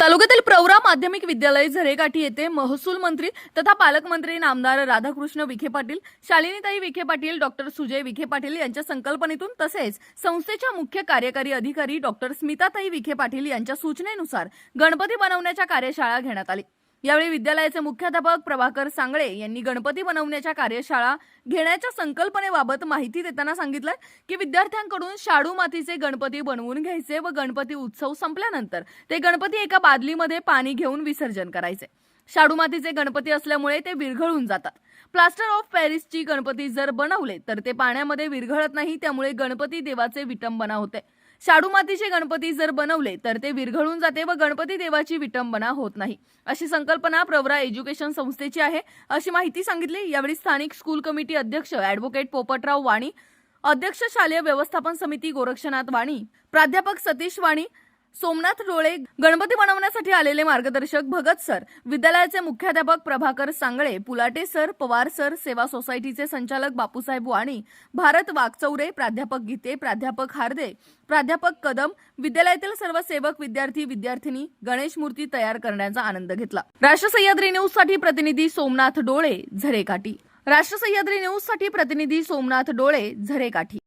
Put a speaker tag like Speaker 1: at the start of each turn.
Speaker 1: तालुक्यातील प्रवरा माध्यमिक विद्यालय झरेकाठी येथे महसूल मंत्री तथा पालकमंत्री नामदार राधाकृष्ण विखे पाटील शालिनीताई विखे पाटील डॉक्टर सुजय विखे पाटील यांच्या संकल्पनेतून तसेच संस्थेच्या मुख्य कार्यकारी अधिकारी डॉक्टर स्मिताताई विखे पाटील यांच्या सूचनेनुसार गणपती बनवण्याच्या कार्यशाळा घेण्यात आली. यावेळी विद्यालयाचे मुख्याध्यापक प्रभाकर सांगळे यांनी गणपती बनवण्याच्या कार्यशाळा घेण्याच्या संकल्पनेबाबत माहिती देताना सांगितलं की विद्यार्थ्यांकडून शाडू मातीचे गणपती बनवून घ्यायचे व गणपती उत्सव संपल्यानंतर ते गणपती एका बादलीमध्ये पाणी घेऊन विसर्जन करायचे. शाडू मातीचे गणपती असल्यामुळे ते विरघळून जातात. प्लास्टर ऑफ पॅरिसची गणपती जर बनवले तर ते पाण्यामध्ये विरघळत नाही त्यामुळे गणपती देवाचे विटंबना होते. शाडू मातीचे गणपती जर बनवले तर ते विरघळून जाते व गणपती देवाची विटंबना होत नाही. अशी संकल्पना प्रवरा एज्युकेशन संस्थेची आहे. अशी माहिती सांगितली. यावेळी स्थानिक स्कूल कमिटी अध्यक्ष अॅडव्होकेट पोपटराव वाणी अध्यक्ष शालेय व्यवस्थापन समिती गोरक्षनाथ वाणी प्राध्यापक सतीश वाणी सोमनाथ डोळे गणपती बनवण्यासाठी आलेले मार्गदर्शक भगत सर विद्यालयाचे मुख्याध्यापक प्रभाकर सांगळे पुलाटे सर पवार सर सेवा सोसायटीचे संचालक बापूसाहेब वाणी भारत वाकचौरे प्राध्यापक गीते प्राध्यापक हार्दे प्राध्यापक कदम विद्यालयातील सर्व सेवक विद्यार्थी विद्यार्थिनी गणेश मूर्ती तयार करण्याचा आनंद घेतला. राष्ट्र सह्याद्री न्यूजसाठी प्रतिनिधी सोमनाथ डोळे झरेकाठी. राष्ट्र सह्याद्री न्यूजसाठी प्रतिनिधी सोमनाथ डोळे झरेकाठी.